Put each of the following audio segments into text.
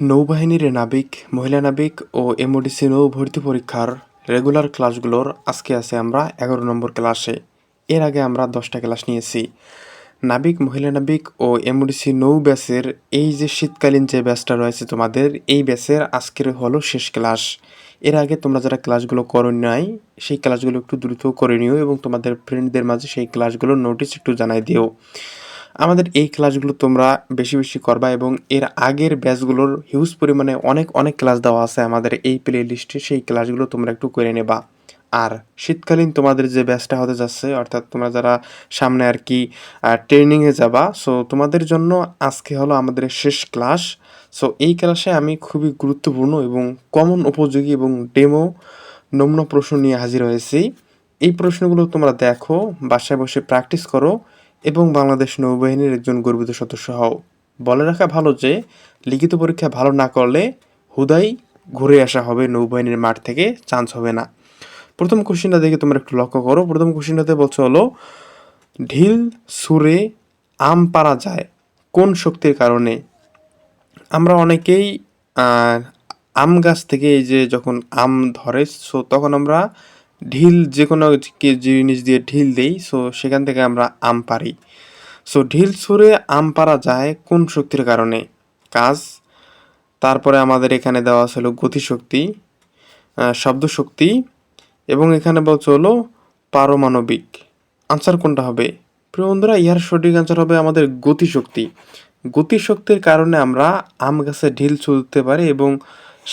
নৌবাহিনীর নাবিক, মহিলা নাবিক ও এমওডিসি নৌ ভর্তি পরীক্ষার রেগুলার ক্লাসগুলোর আজকে আছে আমরা এগারো নম্বর ক্লাসে। এর আগে আমরা দশটা ক্লাস নিয়েছি। নাবিক, মহিলা নাবিক ও এমওডিসি নৌ ব্যাচের এই যে শীতকালীন যে ব্যাচটা রয়েছে তোমাদের, এই ব্যাচের আজকের হলো শেষ ক্লাস। এর আগে তোমরা যারা ক্লাসগুলো করো নাই, সেই ক্লাসগুলো একটু দ্রুত করে নিও এবং তোমাদের ফ্রেন্ডদের মাঝে সেই ক্লাসগুলোর নোটিশ একটু জানাই দিও। আমাদের এই ক্লাসগুলো তোমরা বেশি বেশি করবা এবং এর আগের ব্যাচগুলোর হিউজ পরিমাণে অনেক অনেক ক্লাস দেওয়া আছে আমাদের এই প্লে লিস্টে সেই ক্লাসগুলো তোমরা একটু করে নেবা। আর শীতকালীন তোমাদের যে ব্যাচটা হতে যাচ্ছে, অর্থাৎ তোমরা যারা সামনে আর কি ট্রেনিংয়ে যাবা সো তোমাদের জন্য আজকে হলো আমাদের শেষ ক্লাস। সো এই ক্লাসে আমি খুবই গুরুত্বপূর্ণ এবং কমন উপযোগী এবং ডেমো নমুনা প্রশ্ন নিয়ে হাজির হয়েছি। এই প্রশ্নগুলো তোমরা দেখো, বাসায় বসে প্র্যাকটিস করো। এবং বাংলাদেশ নৌবাহিনীর একজন গর্বিত সদস্য হও। বলে রাখা ভালো যে, লিখিত পরীক্ষা ভালো না করলে হুদাই ঘুরে আসা হবে, নৌবাহিনীর মাঠ থেকে চান্স হবে না। প্রথম কোশ্চেনটা দেখে তোমরা একটু লক্ষ্য করো। প্রথম কোশ্চেনটাতে বলছে হলো, ঢিল সুরে আম পারা যায় কোন শক্তির কারণে? আমরা অনেকেই আম গাছ থেকে এই যে যখন আম ধরে সো তখন আমরা ঢিল যে কোনো জিনিস দিয়ে ঢিল দেই সো সেখান থেকে আমরা আম পারি সো ঢিল ছুঁড়ে আম পারা যায় কোন শক্তির কারণে? কাজ? তারপরে আমাদের এখানে দেওয়া ছিল গতিশক্তি আহ, শব্দশক্তি এবং এখানে বলছে হলো পারমাণবিক। আনসার কোনটা হবে? প্রিয় বন্ধুরা ইহার সঠিক আনসার হবে আমাদের গতিশক্তি। গতিশক্তির কারণে আমরা আম গাছে ঢিল ছুলতে পারি এবং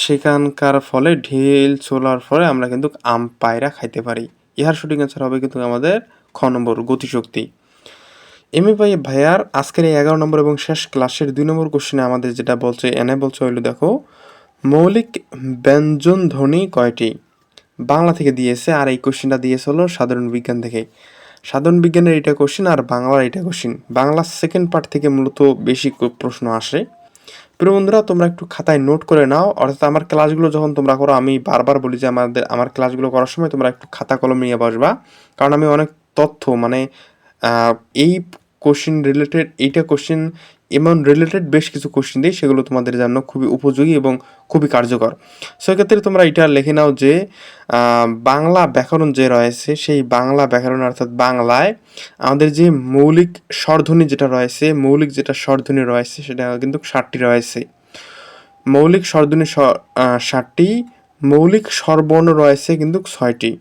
সেখানকার ফলে ঢিল ছোলার ফলে আমরা কিন্তু আম পায়রা খাইতে পারি। ইহার সঠিক আনসার হবে কিন্তু আমাদের খ নম্বর, গতিশক্তি। এম এ ভাই, ভাইয়ার আজকের এই এগারো নম্বর এবং শেষ ক্লাসের দুই নম্বর কোশ্চেনে আমাদের যেটা বলছে এনে বলছে হইল দেখো, মৌলিক ব্যঞ্জন ধ্বনি কয়টি? বাংলা থেকে দিয়েছে আর এই কোশ্চেনটা দিয়েছে হলো সাধারণ বিজ্ঞান থেকে। সাধারণ বিজ্ঞানের এটা কোশ্চেন আর বাংলার এটা কোশ্চেন বাংলার সেকেন্ড পার্ট থেকে মূলত বেশি প্রশ্ন আসে। প্রিয় বন্ধুরা, তোমরা একটু খাতায় নোট করে নাও। অর্থাৎ আমার ক্লাসগুলো যখন তোমরা করো, আমি বারবার বলি যে আমাদের, আমার ক্লাসগুলো করার সময় তোমরা একটু খাতা কলম নিয়ে বসবা। কারণ আমি অনেক তথ্য মানে এই কোশ্চিন রিলেটেড এইটা কোশ্চেন এমন রিলেটেড বেশ কিছু কোশ্চেন দিই, সেগুলো তোমাদের জন্য খুবই উপযোগী এবং খুবই কার্যকর। সেক্ষেত্রে তোমরা এটা লিখে নাও যে বাংলা ব্যাকরণ যে রয়েছে, সেই বাংলা ব্যাকরণ অর্থাৎ বাংলায় আমাদের যে মৌলিক স্বরধ্বনি যেটা রয়েছে, মৌলিক যেটা স্বরধ্বনি রয়েছে, সেটা কিন্তু ষাটটি রয়েছে। মৌলিক স্বরধ্বনি ষাটটি, মৌলিক স্বরবর্ণ রয়েছে কিন্তু ছয়টি।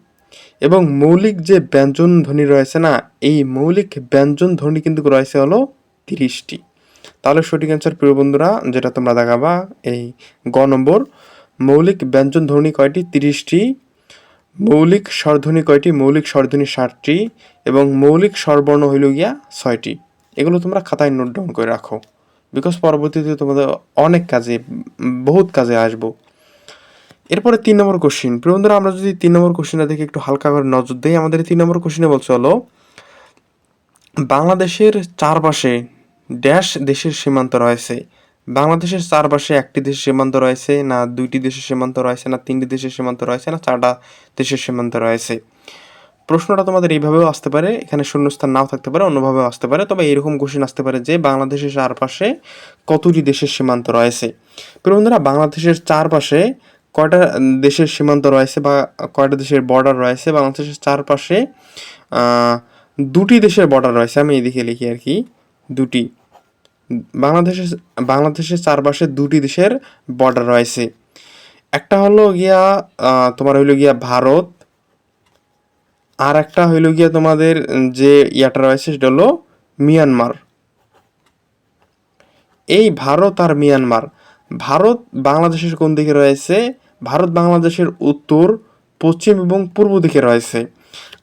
এবং মৌলিক যে ব্যঞ্জন ধ্বনি রয়েছে না, এই মৌলিক ব্যঞ্জন ধ্বনি কিন্তু রয়েছে হলো তিরিশটি। তাহলে সঠিক অ্যান্সার প্রিয় বন্ধুরা, যেটা তোমরা দেখাবা, এই গ নম্বর, মৌলিক ব্যঞ্জন ধ্বনি কয়টি? তিরিশটি। মৌলিক স্বরধ্বনি কয়টি? মৌলিক স্বরধ্বনি ষাটটি এবং মৌলিক স্বরবর্ণ হইল গিয়া ছয়টি। এগুলো তোমরা খাতায় নোট ডাউন করে রাখো বিকজ পরবর্তীতে তোমাদের অনেক কাজে, বহুত কাজে আসব। এরপরে তিন নম্বর কোশ্চিন প্রিয় বন্ধুরা, আমরা যদি তিন নম্বর কোশ্চিনটা দেখে, একটু হালকা করে নজর দিই। আমাদের তিন নম্বর কোশ্চিনে বলছে হলো, বাংলাদেশের চারপাশে ড্যাশ দেশের সীমান্ত রয়েছে। বাংলাদেশের চারপাশে একটি দেশের সীমান্ত রয়েছে, না দুইটি দেশের সীমান্ত রয়েছে, না তিনটি দেশের সীমান্ত রয়েছে, না চারটা দেশের সীমান্ত রয়েছে। প্রশ্নটা তোমাদের এইভাবেও আসতে পারে, এখানে শূন্যস্থান নাও থাকতে পারে, অন্যভাবেও আসতে পারে, তবে এরকম কোশ্চেন আসতে পারে যে বাংলাদেশের চারপাশে কতটি দেশের সীমান্ত রয়েছে। প্রিয় বন্ধুরা, বাংলাদেশের চারপাশে কয়টা দেশের সীমান্ত রয়েছে বা কয়টা দেশের বর্ডার রয়েছে, বাংলাদেশের চারপাশে দুটি দেশের বর্ডার রয়েছে, আমি এদিকে লিখি আর কি। দুটি। বাংলাদেশের বাংলাদেশের চারপাশে দুটি দেশের বর্ডার রয়েছে। একটা হলো গিয়া তোমার হইল গিয়া ভারত, আর একটা হইল গিয়া তোমাদের যে ইয়াটা রয়েছে সেটা হলো মিয়ানমার। এই ভারত আর মিয়ানমার, ভারত বাংলাদেশের কোন দিকে রয়েছে? ভারত বাংলাদেশের উত্তর, পশ্চিম এবং পূর্ব দিকে রয়েছে।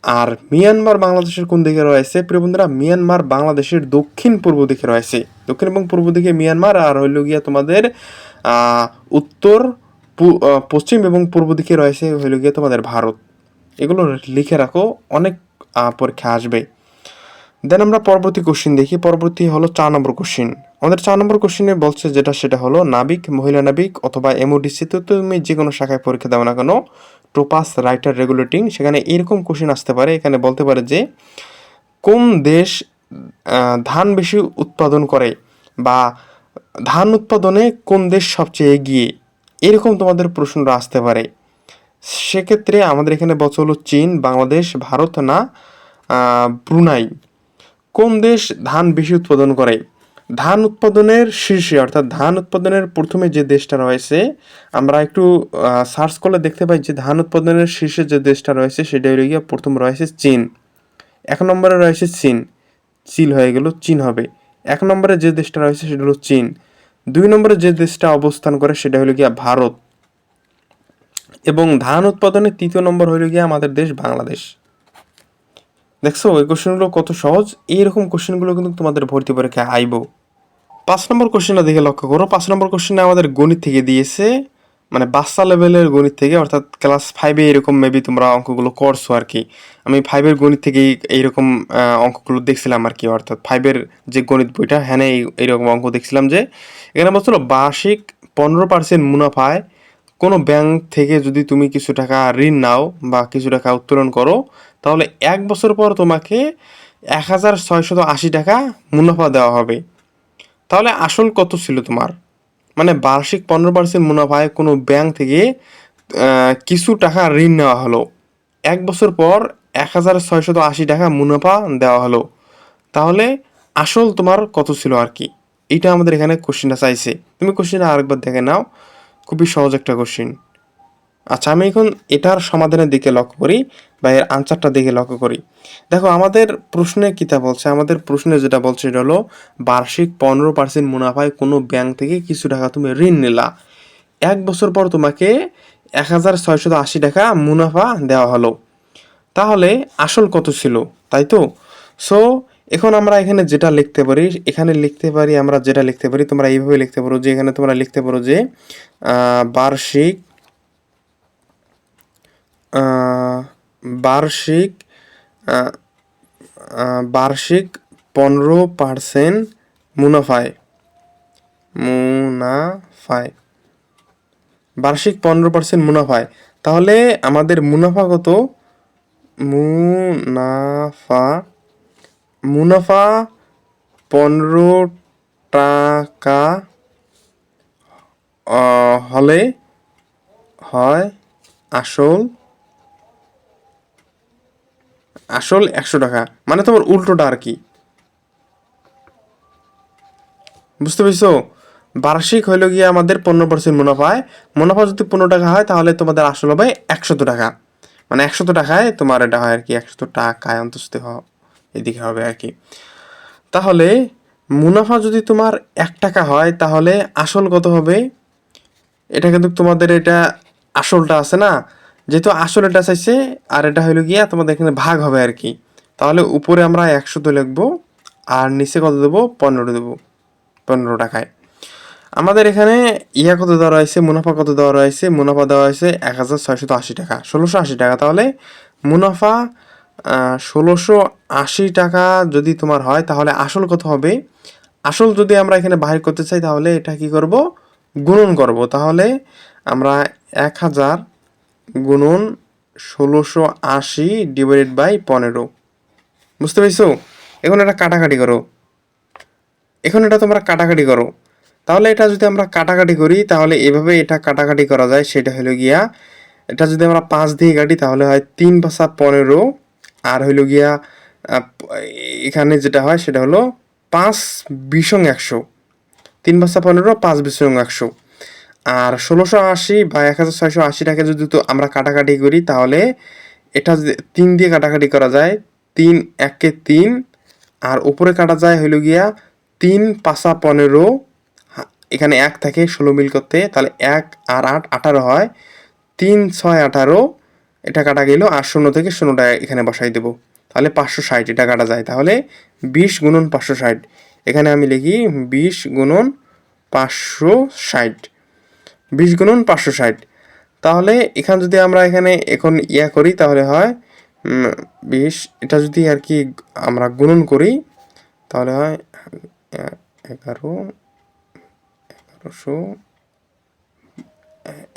আর মিয়ানমার বাংলাদেশের কোন দিকে রয়েছে? প্রিয় বন্ধুরা, মিয়ানমার বাংলাদেশের দক্ষিণ পূর্ব দিকে রয়েছে। দক্ষিণ এবং পূর্ব দিকে মিয়ানমার, আর হইল গিয়া তোমাদের উত্তর পশ্চিম এবং পূর্ব দিকে রয়েছে হইল গিয়া তোমাদের ভারত। এগুলো লিখে রাখো, অনেক পরীক্ষা আসবে। দেন আমরা পরবর্তী কোশ্চিন দেখি। পরবর্তী হলো চার নম্বর কোশ্চিন আমাদের চার নম্বর কোশ্চিনে বলছে যেটা, সেটা হলো নাবিক, মহিলা নাবিক অথবা এমওডিসি তো তুমি যে কোনো শাখায় পরীক্ষা দাও না কেন টোপাস রাইটার রেগুলেটিং, সেখানে এরকম কোশ্চেন আসতে পারে, এখানে বলতে পারে যে, কোন দেশ ধান বেশি উৎপাদন করে বা ধান উৎপাদনে কোন দেশ সবচেয়ে এগিয়ে? এরকম তোমাদের প্রশ্নটা আসতে পারে। সেক্ষেত্রে আমাদের এখানে বলছে হলো চীন, বাংলাদেশ, ভারত না ব্রুনাই। কোন দেশ ধান বেশি উৎপাদন করে? ধান উৎপাদনের শীর্ষে, অর্থাৎ ধান উৎপাদনের প্রথমে যে দেশটা রয়েছে, আমরা একটু সার্চ করলে দেখতে পাই যে ধান উৎপাদনের শীর্ষে যে দেশটা রয়েছে, সেটা হলো গিয়ে প্রথম রয়েছে চীন। এক নম্বরে রয়েছে চীন। চিল হয়ে গেল, চীন হবে। এক নম্বরে যে দেশটা রয়েছে, সেটা হলো চীন। দুই নম্বরে যে দেশটা অবস্থান করে, সেটা হলো গিয়া ভারত। এবং ধান উৎপাদনে তৃতীয় নম্বর হলো গিয়া আমাদের দেশ বাংলাদেশ। দেখছ, এই কোশ্চেনগুলো কত সহজ। এইরকম কোশ্চেনগুলো কিন্তু তোমাদের ভর্তি পরীক্ষায় আইব। পাঁচ নম্বর কোশ্চেনটা দেখে লক্ষ্য করো। পাঁচ নম্বর কোশ্চেনে আমাদের গণিত থেকে দিয়েছে। মানে বাচ্চা লেভেলের গণিত থেকে, অর্থাৎ ক্লাস ফাইভে এরকম মেবি তোমরা অঙ্কগুলো করছ আর কি। আমি ফাইভের গণিত থেকে এইরকম অঙ্কগুলো দেখছিলাম আর কি, অর্থাৎ ফাইভের যে গণিত বইটা হ্যাঁ এই- এইরকম অঙ্ক দেখছিলাম যে, এখানে বলছিল বার্ষিক পনেরো পার্সেন্ট মুনাফায় কোনো ব্যাংক থেকে যদি তুমি কিছু টাকা ঋণ নাও বা কিছু টাকা উত্তোলন করো, তাহলে এক বছর পর তোমাকে এক হাজার ছয়শত আশি টাকা মুনাফা দেওয়া হবে। তাহলে আসল কত ছিল তোমার? মানে বার্ষিক পনেরো পার্সেন্ট মুনাফায় কোনো ব্যাংক থেকে কিছু টাকা ঋণ নেওয়া হলো। এক বছর পর এক হাজার ছয়শত আশি টাকা মুনাফা দেওয়া হলো। তাহলে আসল তোমার কত ছিল আর কি? এটা আমাদের এখানে কোশ্চেনটা চাইছে। তুমি কোশ্চেনটা আরেকবার দেখে নাও। খুবই সহজ একটা কোশ্চেন আচ্ছা আমি এখন এটার সমাধানের দিকে লক্ষ্য করি বা এর আনসারটা দিকে লক্ষ্য করি। দেখো, আমাদের প্রশ্নে কিতা বলছে? আমাদের প্রশ্নে যেটা বলছে এটা হলো, বার্ষিক পনেরো পার্সেন্ট মুনাফায় কোনো ব্যাংক থেকে কিছু টাকা তুমি ঋণ নিলা। এক বছর পর তোমাকে এক হাজার ছয়শত আশি টাকা মুনাফা দেওয়া হলো। তাহলে আসল কত ছিল, তাই তো? সো এখন আমরা এখানে যেটা লিখতে পারি, এখানে লিখতে পারি, আমরা যেটা লিখতে পারি, তোমরা এইভাবে লিখতে পারো যে, এখানে তোমরা লিখতে পারো যে বার্ষিক বার্ষিক বার্ষিক পনেরো পার্সেন্ট মুনাফায়। মুনাফায়। বার্ষিক পনেরো পার্সেন্ট মুনাফায়। তাহলে আমাদের মুনাফা কত মুনাফা মুনাফা পনেরো টাকা হলে হয় আসল আসল একশো টাকা। মানে তোমার উল্টোটা আর কি। বুঝতে পেরেছ? বার্ষিক হইল গিয়ে আমাদের পনেরো পার্সেন্ট মুনাফায় মুনাফা যদি পনেরো টাকা হয়, তাহলে তোমাদের আসল হবে একশত টাকা। মানে একশত টাকায় তোমার এটা হয় আর কি, একশত টাকায় অন্তস্থ এদিকে হবে আর কি। তাহলে মুনাফা যদি তোমার এক টাকা হয়, তাহলে আসল কত হবে? এটা কিন্তু তোমাদের এটা আসলটা আছে না। যেহেতু আসল এটা চাইছে আর এটা হইল গিয়া তোমাদের এখানে ভাগ হবে আর কি। তাহলে উপরে আমরা একশো তো লিখব, আর নিচে কত দেবো? পনেরো দেবো, পনেরো টাকায়। আমাদের এখানে ইয়া কত দেওয়া রয়েছে, মুনাফা কত দেওয়া রয়েছে? মুনাফা দেওয়া হয়েছে এক হাজার ছয়শত আশি টাকা। ষোলোশো আশি টাকা। তাহলে মুনাফা ষোলোশো আশি টাকা যদি তোমার হয়, তাহলে আসল কত হবে? আসল যদি আমরা এখানে বাহির করতে চাই, তাহলে এটা কি করব? গুণন করব। তাহলে আমরা এক হাজার গুণন ষোলোশো আশি ডিভাইডেড বাই পনেরো। বুঝতে পেরেছ? এখন এটা কাটাকাটি করো। এখন এটা তোমরা কাটাকাটি করো। তাহলে এটা যদি আমরা কাটাকাটি করি, তাহলে এভাবে এটা কাটাকাটি করা যায়। সেটা হলো গিয়া, এটা যদি আমরা পাঁচ দিয়ে কাটি, তাহলে হয় তিন পাঁচা পনেরো। আর হইল গিয়া এখানে যেটা হয়, সেটা হলো পাঁচ বিশং একশো। তিন পাঁচা পনেরো, পাঁচ বিশং একশো। আর ষোলোশো আশি বা এক হাজার ছয়শো আশি টাকা যদি তো আমরা কাটাকাটি করি, তাহলে এটা তিন দিয়ে কাটাকাটি করা যায়, তিন, একে তিন, আর উপরে কাটা যায় হইল গিয়া তিন পাঁচা পনেরো এখানে এক থাকে, ষোলো মিল করতে, তাহলে এক আর আট, আঠারো হয়, তিন, ছয়, আঠারো, এটা কাটা গেল, আর শূন্য থেকে শূন্যটা এখানে বসাই দেবো। তাহলে পাঁচশো ষাট, এটা কাটা যায়। তাহলে বিশ গুণন পাঁচশো ষাট, এখানে আমি লিখি বিশ গুণন পাঁচশো ষাট। বিশ গুণন পাঁচশো ষাট। তাহলে এখানে যদি আমরা এখানে এখন ইয়া করি, তাহলে হয় বিশ। এটা যদি আর কি আমরা গুণন করি, তাহলে হয়, এগারো, এগারোশো,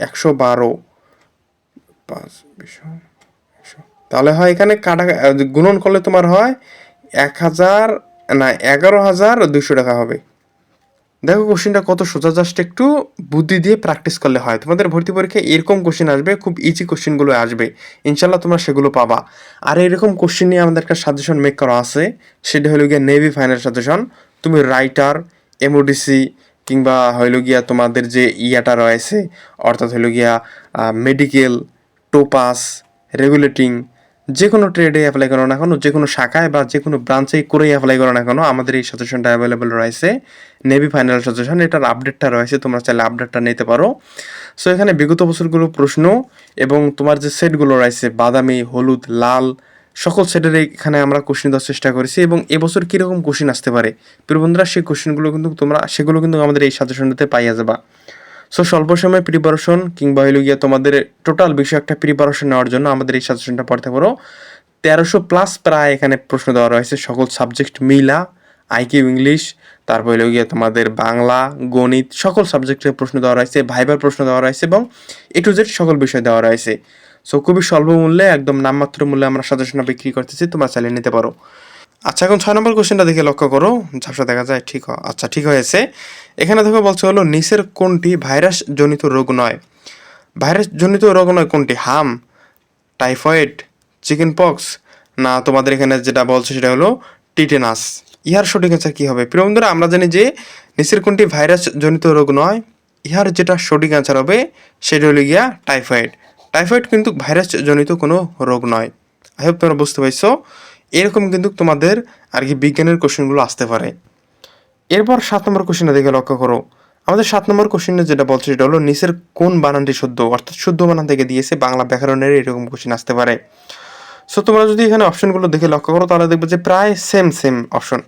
একশো বারো। পাঁচ, বিশ। তাহলে হয় এখানে কাটা, গুণন করলে তোমার হয়, এক হাজার, না, এগারো হাজার দুশো টাকা হবে। দেখো কোশ্চেনটা কত সোজা জাস্ট একটু বুদ্ধি দিয়ে প্র্যাকটিস করলে হয়। তোমাদের ভর্তি পরীক্ষায় এরকম কোশ্চেন আসবে, খুব ইজি কোশ্চেনগুলো আসবে। ইনশাল্লাহ তোমরা সেগুলো পাবা। আর এরকম কোশ্চেন নিয়ে আমাদের একটা সাজেশন মেক করা আছে, সেটা হলো গিয়া নেভি ফাইনাল সাজেশন তুমি রাইটার এমওডিসি কিংবা হইল গিয়া তোমাদের যে ইয়াটা রয়েছে, অর্থাৎ হইল গিয়া মেডিকেল টোপাস রেগুলেটিং যে কোনো ট্রেডে অ্যাপ্লাই করো না কেন যে কোনো শাখায় বা যে কোনো ব্রাঞ্চে করেই অ্যাপ্লাই করো না কেন, আমাদের এই সাজেশনটা অ্যাভেলেবেল রয়েছে। নেভি ফাইনাল সাজেশন এটার আপডেটটা রয়েছে, তোমরা চাইলে আপডেটটা নিতে পারো। সো এখানে বিগত বছরগুলো প্রশ্ন এবং তোমার যে সেটগুলো রয়েছে, বাদামি, হলুদ, লাল, সকল সেটের এখানে আমরা কোশ্চেন দেওয়ার চেষ্টা করেছি এবং এবছর কীরকম কোশ্চেন আসতে পারে? প্রিয় বন্ধুরা, সেই কোশ্চেনগুলো কিন্তু তোমরা, সেগুলো কিন্তু আমাদের এই সাজেশনটাতে পাইয়া যাবা। সো স্বল্প সময় প্রিপারেশন কিংবা হইল গিয়া তোমাদের টোটাল বিষয় একটা প্রিপারেশন নেওয়ার জন্য আমাদের এই সাজেশনটা পড়তে পারো। তেরোশো প্লাস প্রায় এখানে প্রশ্ন দেওয়া রয়েছে, সকল সাবজেক্ট মিলা আইকিউ ইংলিশ তারপর হইল গিয়া তোমাদের বাংলা, গণিত, সকল সাবজেক্টের প্রশ্ন দেওয়া রয়েছে ভাইবার প্রশ্ন দেওয়া রয়েছে এবং এ টু জেড সকল বিষয় দেওয়া রয়েছে। সো খুবই স্বল্প মূল্যে, একদম নামমাত্র মূল্যে আমরা সাজেশনটা বিক্রি করতেছি, তোমরা চালিয়ে নিতে পারো। আচ্ছা এখন ছয় নম্বর কোশ্চেনটা দেখে লক্ষ্য করো। ঝাপসা দেখা যায়, ঠিক আচ্ছা ঠিক হয়েছে। এখানে দেখো বলছে হলো নিচের কোনটি ভাইরাস জনিত রোগ নয়? ভাইরাস জনিত রোগ নয় কোনটি? হাম, টাইফয়েড চিকেন পক্স না, তোমাদের এখানে যেটা বলছে সেটা হলো, টিটেনাস। ইহার সঠিক অ্যান্সার কী হবে? প্রিয় বন্ধুরা, আমরা জানি যে নিচের কোনটি ভাইরাস জনিত রোগ নয়। ইহার যেটা সঠিক অ্যান্সার হবে, সেটা হলো গিয়া টাইফয়েড। টাইফয়েড কিন্তু ভাইরাস জনিত কোনো রোগ নয়। আই হোপ তোমরা বুঝতে পারছ। এরকম কিন্তু তোমাদের আর কি বিজ্ঞানের কোশ্চেনগুলো আসতে পারে। এরপর সাত নম্বর কোশ্চেনটা দেখে লক্ষ্য করো। আমাদের সাত নম্বর কোশ্চেনে যেটা বলছে সেটা হলো নিচের কোন বানানটি শুদ্ধ? অর্থাৎ শুদ্ধ বানান থেকে দিয়েছে বাংলা ব্যাকরণের এরকম কোশ্চেন আসতে পারে। সো তোমরা যদি এখানে অপশনগুলো দেখে লক্ষ্য করো তাহলে দেখবে যে প্রায় সেম সেম অপশন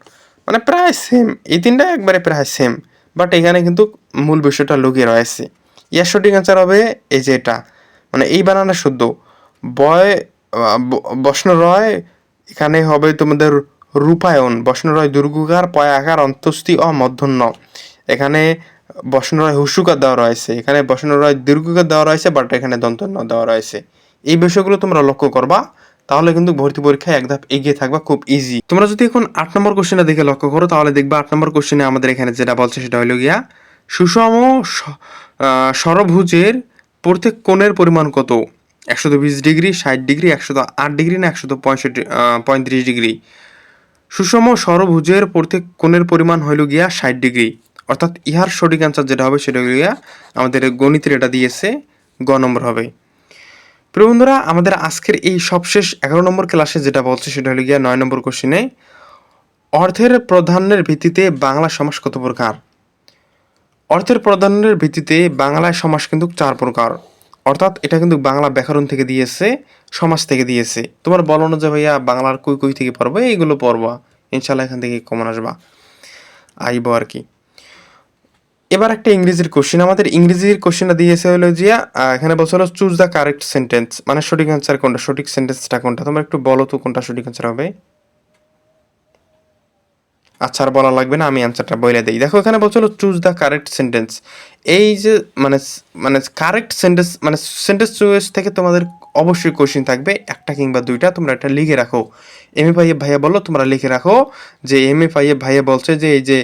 মানে প্রায় সেম এই তিনটা একবারে প্রায় সেম বাট এখানে কিন্তু মূল বিষয়টা লুকিয়ে রয়েছে। ইয়ার সঠিক অ্যান্সার হবে এই যে এটা। মানে এই বানানটা শুদ্ধ। বয় আহ, ব- বষ্ণ রয় এখানে হবে তোমাদের রূপায়ণ বষ্ণ রয় দুর্গুকার পয়াকার অন্তস্তি অ মধ্যন্য এখানে বষ্ণ রয় হুসুকার দেওয়া রয়েছে এখানে বষ্ণ রয় দীর্ঘকার দেওয়া রয়েছে বাট এখানে দন্তন্য দেওয়া রয়েছে। এই বিষয়গুলো তোমরা লক্ষ্য করবা তাহলে কিন্তু ভর্তি পরীক্ষায় এক ধাপ এগিয়ে থাকবা খুব ইজি তোমরা যদি এখন আট নম্বর কোশ্চেনটা দেখে লক্ষ্য করো তাহলে দেখবা আট নম্বর কোশ্চেনে আমাদের এখানে যেটা বলছে সেটা হলো গিয়া সুষম স- আহ, ষড়ভুজের প্রত্যেক কোণের পরিমাণ কত? একশো বিশ ডিগ্রি, ষাট ডিগ্রি একশো আট ডিগ্রি না একশো পঁয়ষট্টি পঁয়ত্রিশ ডিগ্রি। সুষম ষড়ভুজের প্রত্যেক কোণের পরিমাণ হইল গিয়া ষাট ডিগ্রি। অর্থাৎ ইহার সঠিক অ্যান্সার যেটা হবে সেটা গিয়া আমাদের গণিতের এটা দিয়েছে, গ নম্বর হবে। প্রিয় বন্ধুরা, আমাদের আজকের এই সবশেষ এগারো নম্বর ক্লাসে যেটা বলছে সেটা হলো গিয়া নয় নম্বর কোশ্চিনে অর্থের প্রাধান্যের ভিত্তিতে বাংলা সমাস কত প্রকার? অর্থের প্রাধান্যের ভিত্তিতে বাংলায় সমাস কিন্তু চার প্রকার। অর্থাৎ এটা কিন্তু বাংলা ব্যাকরণ থেকে দিয়েছে, সমাজ থেকে দিয়েছে। তোমার বলো না যে ভাইয়া, বাংলার কই কই থেকে পড়ব? এইগুলো পড়বা। ইনশাল্লাহ এখান থেকে কমন আসবা। আইব আর কি। এবার একটা ইংরেজির কোশ্চেন আমাদের ইংরেজির কোশ্চেনটা দিয়েছে হলো যে এখানে বলছে হলো চুজ দ্য কারেক্ট সেন্টেন্স মানে সঠিক অ্যান্সার কোনটা? সঠিক সেন্টেন্সটা কোনটা? তোমরা একটু বলো তো কোনটা সঠিক অ্যান্সার হবে। আচ্ছা আর বলা লাগবে না, আমি অ্যান্সারটা বলে দিই। দেখো, এখানে বলছিল চুজ দ্য কারেক্ট সেন্টেন্স এই যে মানে মানে কারেক্ট সেন্টেন্স মানে সেন্টেন্স চয়েস থেকে তোমাদের অবশ্যই কোশ্চেন থাকবে, একটা কিংবা দুইটা, তোমরা একটা লিখে রাখো। এম এ ভাইয়ে, ভাইয়া বলো তোমরা লিখে রাখো যে এম এ ভাইয়ে, ভাইয়া বলছে যে, এই যে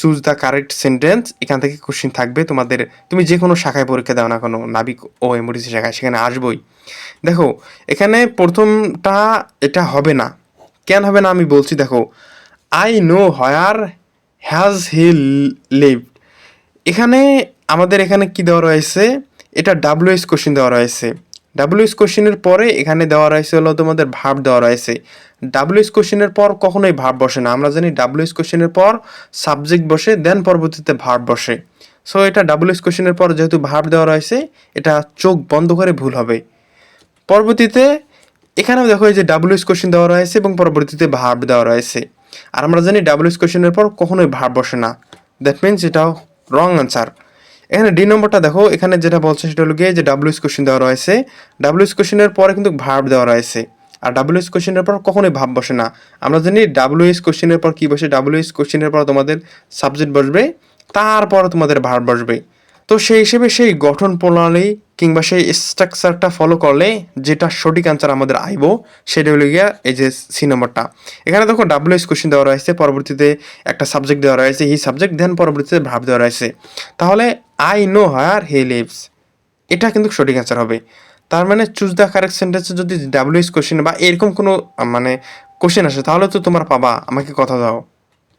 চুজ দ্য কারেক্ট সেন্টেন্স এখান থেকে কোশ্চেন থাকবে তোমাদের, তুমি যে কোনো শাখায় পরীক্ষা দাও না কোনো, নাবিক ও এমডিসি শাখায়, সেখানে আসবই। দেখো, এখানে প্রথমটা এটা হবে না। কেন হবে না আমি বলছি, দেখো I know where has he lived এখানে আমাদের এখানে কি দেওয়া রয়েছে? এটা ডাব্লিউএস কোশ্চেন দেওয়া রয়েছে। ডাব্লিউএস কোশ্চেনের পরে এখানে দেওয়া রয়েছে হলো তোমাদের ভাব দেওয়া রয়েছে। ডাব্লিউএস কোশ্চেনের পর কখনোই ভাব বসে না। আমরা জানি ডাব্লিউএস কোশ্চেনের পর সাবজেক্ট বসে দেন পরবর্তীতে ভাব বসে। সো এটা ডাব্লিউএস কোশ্চেনের পর যেহেতু ভাব দেওয়া রয়েছে, এটা চোখ বন্ধ করে ভুল হবে। পরবর্তীতে এখানেও দেখো এই যে ডাব্লিউএস কোশ্চেন দেওয়া রয়েছে এবং পরবর্তীতে ভাব দেওয়া রয়েছে। আর আমরা জানি ডাব্লিউএস কোশ্চেনের পর কখনোই ভার্ব বসে না। দ্যাট মিনস এটাও রং আনসার এখানে ডি নম্বরটা দেখো, এখানে যেটা বলছে সেটা হলো গিয়ে যে ডাব্লিউএস কোশ্চেন দেওয়া রয়েছে। ডাব্লিউএস কোশ্চেনের পরে কিন্তু ভার্ব দেওয়া রয়েছে। আর ডাব্লিউএস কোশ্চেনের পর কখনোই ভাব বসে না। আমরা জানি ডাব্লিউএস কোশ্চেনের পর কি বসে? ডাব্লিউএস কোশ্চেনের পর তোমাদের সাবজেক্ট বসবে, তারপর তোমাদের ভার্ব বসবে। তো সেই হিসেবে সেই গঠন প্রণালী কিংবা সেই স্ট্রাকচারটা ফলো করলে যেটা সঠিক অ্যান্সার আমাদের আইব, সেটা হলো গিয়া এই যে সি নম্বরটা এখানে দেখো ডাব্লিউ এস কোশ্চেন দেওয়া রয়েছে, পরবর্তীতে একটা সাবজেক্ট দেওয়া রয়েছে হি সাবজেক্ট দেন পরবর্তীতে ভাব দেওয়া রয়েছে। তাহলে I know where he lives এটা কিন্তু সঠিক অ্যান্সার হবে। তার মানে চুজ দ্য কারেক্ট সেন্টেন্সে যদি ডাব্লিউ এস কোশ্চেন বা এরকম কোনো মানে কোশ্চেন আসে, তাহলে তো তোমরা পাবা, আমাকে কথা দাও।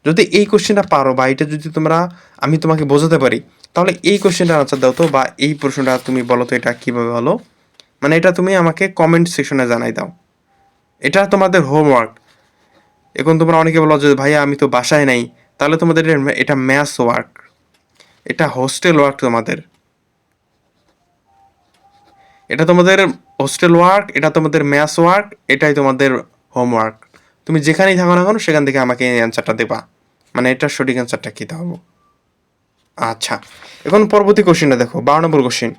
যদি এই কোশ্চেনটা পারো বা এটা যদি তোমরা, আমি তোমাকে বোঝাতে পারি তাহলে এই কোশ্চেনটার আনসার দাও তো, বা এই প্রশ্নটা তুমি বলো তো এটা কীভাবে হলো? মানে এটা তুমি আমাকে কমেন্ট সেকশনে জানাই দাও। এটা তোমাদের হোমওয়ার্ক এখন তোমরা অনেকে বলো যে, ভাইয়া, আমি তো বাসায় নাই। তাহলে তোমাদের এটা- ম্যাথস ওয়ার্ক এটা হোস্টেল ওয়ার্ক তোমাদের। এটা তোমাদের হোস্টেল ওয়ার্ক এটা তোমাদের ম্যাথস ওয়ার্ক এটাই তোমাদের হোমওয়ার্ক তুমি যেখানেই থাকো না কেন, সেখান থেকে আমাকে এই অ্যান্সারটা দেবা। মানে এটার সঠিক অ্যান্সারটা কী দেবো আচ্ছা এখন পরবর্তী কোশ্চেনটা দেখো, বারো নম্বর কোশ্চেন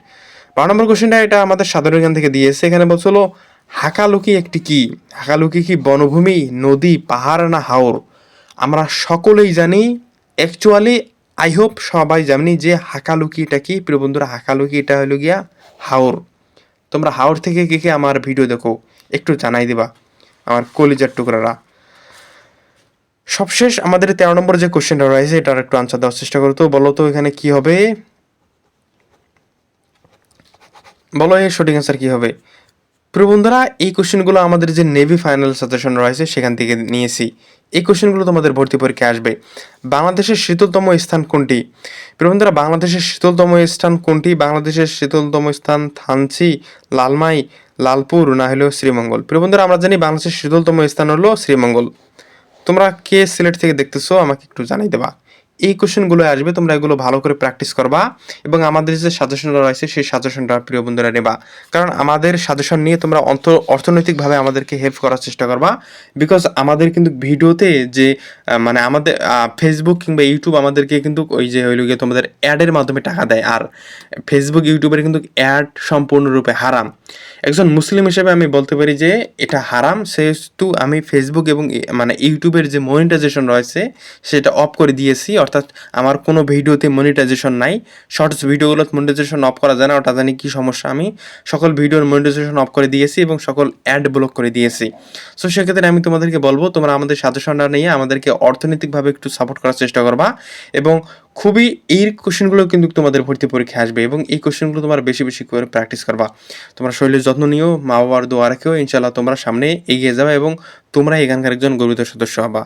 বারো নম্বর কোশ্চেনটা এটা আমাদের সাধারণ জ্ঞান থেকে দিয়েছে এখানে বলছিল হাকালুকি একটি কি? হাকালুকি কি বনভূমি, নদী, পাহাড় না হাওর? আমরা সকলেই জানি অ্যাকচুয়ালি আই হোপ সবাই জানি যে হাকালুকিটা কি? প্রিয় বন্ধুরা, হাকালুকি এটা হলো গিয়া হাওর। তোমরা হাওর থেকে কে কে আমার ভিডিও দেখো, একটু জানাই দিবা, আমার কলিজার টুকরারা। সবশেষ আমাদের তেরো নম্বর যে কোশ্চেনটা রয়েছে, এটার একটু আনসার দেওয়ার চেষ্টা করো তো। বলো তো এখানে কি হবে? বলো এর সঠিক অ্যান্সার কি হবে? প্রিয় বন্ধুরা, এই কোশ্চেনগুলো আমাদের যে নেভি ফাইনাল সাজেশন রয়েছে, সেখান থেকে নিয়েছি। এই কোশ্চেনগুলো তোমাদের ভর্তি পরীক্ষায় আসবে। বাংলাদেশের শীতলতম স্থান কোনটি? প্রিয় বন্ধুরা, বাংলাদেশের শীতলতম স্থান কোনটি? বাংলাদেশের শীতলতম স্থান থানচি, লালমাই, লালপুর, না হলেও শ্রীমঙ্গল। প্রিয় বন্ধুরা, আমরা জানি বাংলাদেশের শীতলতম স্থান হলো শ্রীমঙ্গল। তোমরা কে সিলেট থেকে দেখতেছো? আমাকে একটু জানাই দেবা। এই কোশ্চেনগুলো আসবে, তোমরা এগুলো ভালো করে প্র্যাকটিস করবা এবং আমাদের যে সাজেশনটা রয়েছে, সেই সাজেশনটা প্রিয় বন্ধুরা নেবা। কারণ আমাদের সাজেশন নিয়ে তোমরা অন্ত অর্থনৈতিকভাবে আমাদেরকে হেল্প করার চেষ্টা করবা। বিকজ আমাদের কিন্তু ভিডিওতে যে মানে আমাদের ফেসবুক কিংবা ইউটিউব আমাদেরকে কিন্তু ওই যে হইল গিয়ে তোমাদের অ্যাডের মাধ্যমে টাকা দেয়। আর ফেসবুক ইউটিউবের কিন্তু অ্যাড সম্পূর্ণরূপে হারাম। একজন মুসলিম হিসেবে আমি বলতে পারি যে, এটা হারাম। সেহেতু আমি ফেসবুক এবং মানে ইউটিউবের যে মনিটাইজেশন রয়েছে, সেটা অফ করে দিয়েছি। অর্থাৎ আমার কোনো ভিডিওতে মনিটাইজেশন নাই। শর্টস ভিডিওগুলো মনিটাইজেশন অফ করা যায় না, ওটা জানি কী সমস্যা আমি। সকল ভিডিওর মনিটাইজেশন অফ করে দিয়েছি এবং সকল অ্যাড ব্লক করে দিয়েছি। সো সেক্ষেত্রে আমি তোমাদেরকে বলব, তোমরা আমাদের সাজেশনটা নিয়ে আমাদেরকে অর্থনৈতিকভাবে একটু সাপোর্ট করার চেষ্টা করবা এবং খুবই এই কোশ্চেনগুলো কিন্তু তোমাদের ভর্তি পরীক্ষায় আসবে এবং এই কোশ্চেনগুলো তোমার বেশি বেশি করে প্র্যাকটিস করবা। তোমরা শরীরের যত্ন নিও মা বাবার দোয়া রেখেও ইনশাল্লাহ তোমরা সামনে এগিয়ে যাবে এবং তোমরা এখানকার একজন গর্বিত সদস্য হবা।